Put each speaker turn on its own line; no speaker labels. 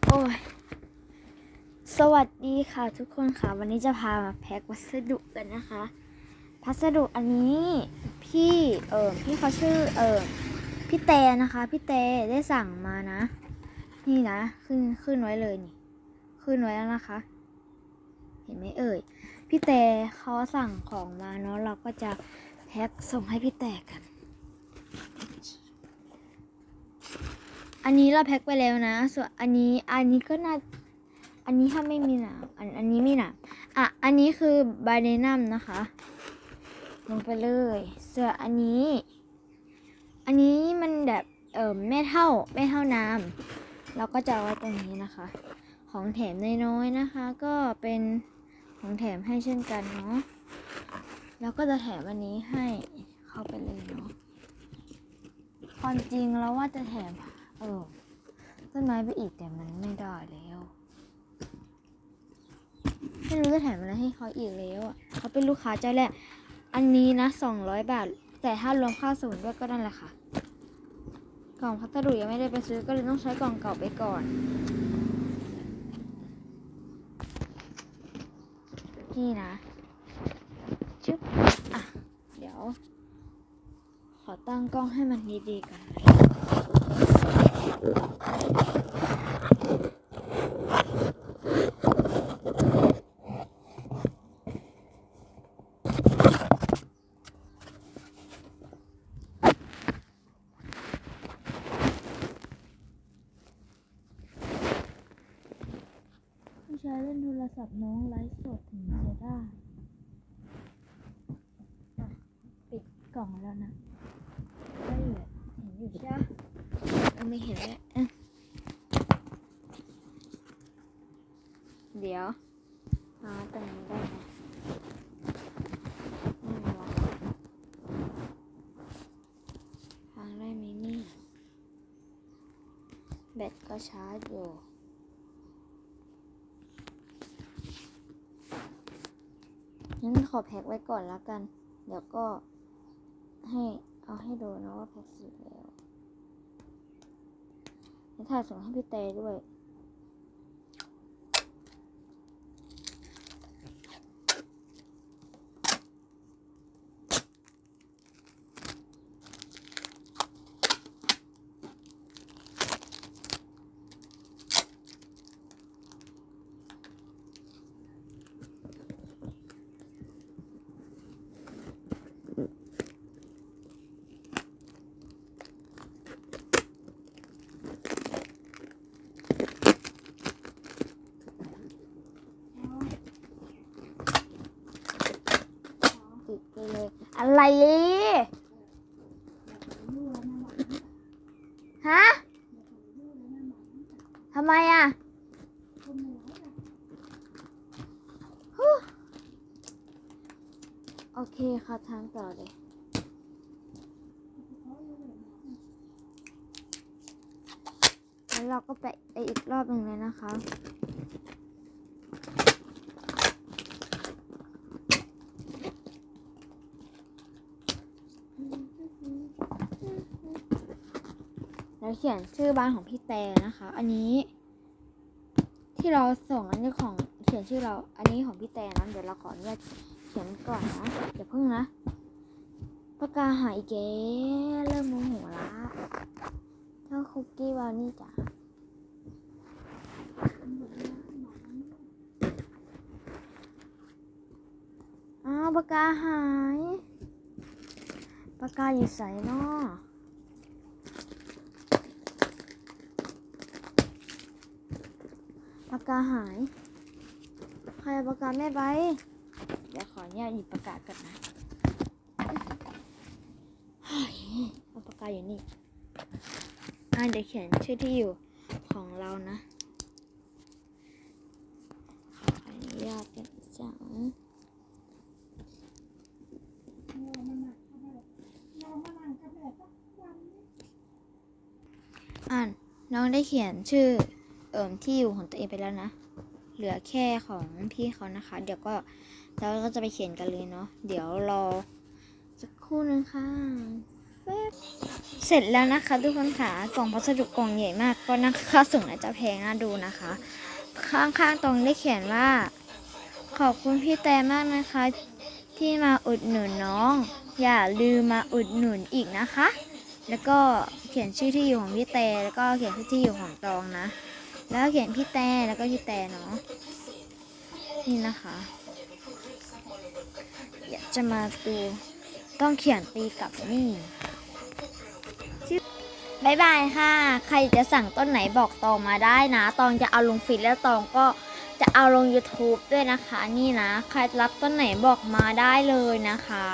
โอ้ย สวัสดีค่ะทุกคนค่ะ วันนี้จะพามาแพ็ควัสดุกันนะคะ พัสดุอันนี้พี่เออพี่เขาชื่อเออพี่เตนะคะ พี่เตได้สั่งมานะ นี่นะ ขึ้นขึ้นไว้เลยนี่ ขึ้นไว้แล้วนะคะ เห็นไหมเอ่ย พี่เตเขาสั่งของมาเนาะเราก็จะแพ็คส่งให้พี่เตกัน อันนี้เราแพ็คไปแล้วนะ ส่วนอันนี้อันนี้ก็น่า อันนี้ถ้าไม่มีหนามอันอันนี้มีหนามอะ อันนี้คือบาเดนัมนะคะ ลงไปเลยส่วนอันนี้ อันนี้มันแบบเออไม่เท่าไม่เท่าน้ำเราก็จะเอาไว้ตรงนี้นะคะ ของแถมน้อยๆนะคะ ก็เป็นของแถมให้เช่นกันเนาะแล้วก็จะแถมอันนี้ให้เข้าไปเลยเนาะความจริงแล้วว่าจะแถม เออต้นไม้ไปอีกแต่มันไม่ได้แล้ว ไม่รู้จะแถมอะไรให้เขาอีกแล้วอะเขาเป็นลูกค้าเจ้าแรก อันนี้นะสองร้อยบาท แต่ถ้ารวมค่าส่งด้วยก็นั่นแหละค่ะ กล่องพัสดุยังไม่ได้ไปซื้อก็เลยต้องใช้กล่องเก่าไปก่อนนี่นะชึบอะ เดี๋ยว ขอตั้งกล้องให้มันดีๆก่อน นะผู้ชายเล่นโทรศัพท์น้องไลฟ์สดถึงจะได้ ปิดกล่องแล้วนะได้อยู่เห็นอยู่ใช่ไหมเออ ไม่เห็นแล้วอะเดี๋ยวมาตรงนี้ได้ไหมทางได้ไหมนี่ แบตก็ชาร์จอยู่งั้นขอแพ็คไว้ก่อนแล้วกัน เดี๋ยวก็ให้เอาให้ดูนะว่าแพ็คเสร็จแล้ว ถ่ายส่งให้พี่เตด้วย ติดไปเลย อะไร ฮะทำไมอะโอเคค่ะทางต่อเลยแล้วเราก็ไปอีกรอบหนึ่งเลยนะคะ แล้วเขียนชื่อบ้านของพี่แตนะคะ อันนี้ ที่เราส่งอันนี้ของเขียนชื่อเรา อันนี้ของพี่แตนะเดี๋ยวเราขออนุญาตเขียนก่อนนะอย่าเพิ่งนะปากกาหายอีกแล้วเริ่มโมโหละเจ้าคุกกี้บาวนี่จ้ะอ้าวปากกาหายปากกาอยู่ใส่นอ ปากกาหาย ใครเอาปากกาแม่ไป เดี๋ยวขออนุญาตหยิบปากกาก่อนนะเอาปากกาอยู่นี่อ่าเดี๋ยวเขียนชื่อที่อยู่ของเรานะ ขออนุญาตเป็นจังอ่านน้องได้เขียนชื่อ เอิ่มที่อยู่ของตัวเองไปแล้วนะ เหลือแค่ของพี่เขานะคะ เดี๋ยวก็เราก็จะไปเขียนกันเลยเนาะเดี๋ยวรอสักครู่นึงค่ะเสร็จแล้วนะคะทุกคนค่ะกล่องพัสดุกล่องใหญ่มากก็นะค่าส่งอาจจะแพงน่าดูนะคะ ข้างๆตรงได้เขียนว่า ขอบคุณพี่แต่มากนะคะ ที่มาอุดหนุนน้อง อย่าลืมมาอุดหนุนอีกนะคะ แล้วก็เขียนชื่อที่อยู่ของพี่แต่แล้วก็เขียนชื่อที่อยู่ของตองนะ แล้วเขียนพี่แต่แล้วก็พี่แต่เนาะนี่นะคะอยากจะมาดูต้องเขียนตีกลับนี่บายบายค่ะ ใครจะสั่งต้นไหนบอกตองมาได้นะ ตองจะเอาลงฟีดแล้วตองก็จะเอาลง YouTube ด้วยนะคะ นี่นะ ใครรับต้นไหนบอกมาได้เลยนะคะ